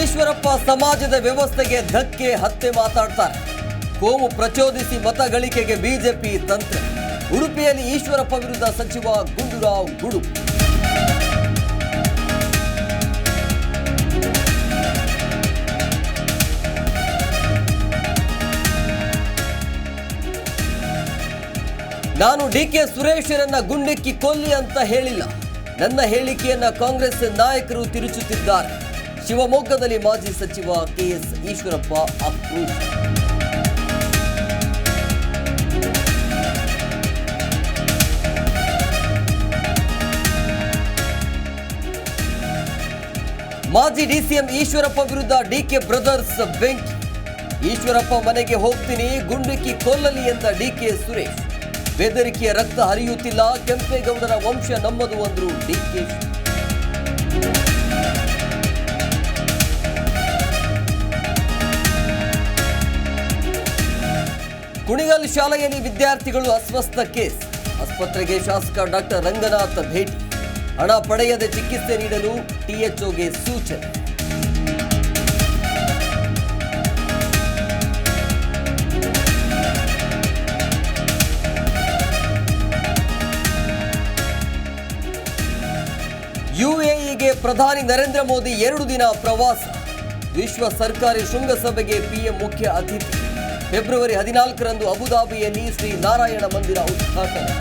ಈಶ್ವರಪ್ಪ ಸಮಾಜದ ವ್ಯವಸ್ಥೆಗೆ ಧಕ್ಕೆ ಹತ್ತೆ ಮಾತಾಡ್ತಾರೆ. ಕೋಮು ಪ್ರಚೋದಿಸಿ ಮತ ಗಳಿಕೆಗೆ ಬಿಜೆಪಿ ತಂತ್ರ. ಉಡುಪಿಯಲ್ಲಿ ಈಶ್ವರಪ್ಪ ವಿರುದ್ಧ ಸಚಿವ ಗುಂಡುರಾವ್ ಗುಡು. ನಾನು ಡಿ ಕೆ ಸುರೇಶರನ್ನ ಗುಂಡಿಕ್ಕಿ ಕೊಲ್ಲಿ ಅಂತ ಹೇಳಿಲ್ಲ. ನನ್ನ ಹೇಳಿಕೆಯನ್ನ ಕಾಂಗ್ರೆಸ್ ನಾಯಕರು ತಿರುಚುತ್ತಿದ್ದಾರೆ. ಶಿವಮೊಗ್ಗದಲ್ಲಿ ಮಾಜಿ ಸಚಿವ ಕೆಎಸ್ ಈಶ್ವರಪ್ಪ ಆಕ್ರೋಶ ಮಾಜಿ ಡಿಸಿಎಂ ಈಶ್ವರಪ್ಪ ವಿರುದ್ಧ ಡಿಕೆ ಬ್ರದರ್ಸ್ ಬೆಂಕಿ ಈಶ್ವರಪ್ಪ ಮನೆಗೆ ಹೋಗ್ತೀನಿ, ಗುಂಡಿಕ್ಕಿ ಕೊಲ್ಲಲಿ ಎಂದ ಡಿಕೆ ಸುರೇಶ್. ಬೆದರಿಕೆಯ ರಕ್ತ ಹರಿಯುತ್ತಿಲ್ಲ, ಕೆಂಪೇಗೌಡರ ವಂಶ ನಮ್ಮದು ಅಂದ್ರು ಡಿಕೆ ಕುಣಿಗಲ್ ಶಾಲೆಯಲ್ಲಿ ವಿದ್ಯಾರ್ಥಿಗಳು ಅಸ್ವಸ್ಥ ಕೇಸ್. ಆಸ್ಪತ್ರೆಗೆ ಶಾಸಕ ಡಾಕ್ಟರ್ ರಂಗನಾಥ್ ಭೇಟಿ. ಹಣ ಪಡೆಯದೆ ಚಿಕಿತ್ಸೆ ನೀಡಲು ಟಿಎಚ್ಒಗೆ ಸೂಚನೆ. ಯುಎಇಗೆ ಪ್ರಧಾನಿ ನರೇಂದ್ರ ಮೋದಿ ಎರಡು ದಿನ ಪ್ರವಾಸ. ವಿಶ್ವ ಸರ್ಕಾರಿ ಶೃಂಗಸಭೆಗೆ ಪಿಎಂ ಮುಖ್ಯ ಅತಿಥಿ. ಫೆಬ್ರವರಿ ಹದಿನಾಲ್ಕರಂದು ಅಬುದಾಬಿಯಲ್ಲಿ ಶ್ರೀ ನಾರಾಯಣ ಮಂದಿರ ಉದ್ಘಾಟನೆ.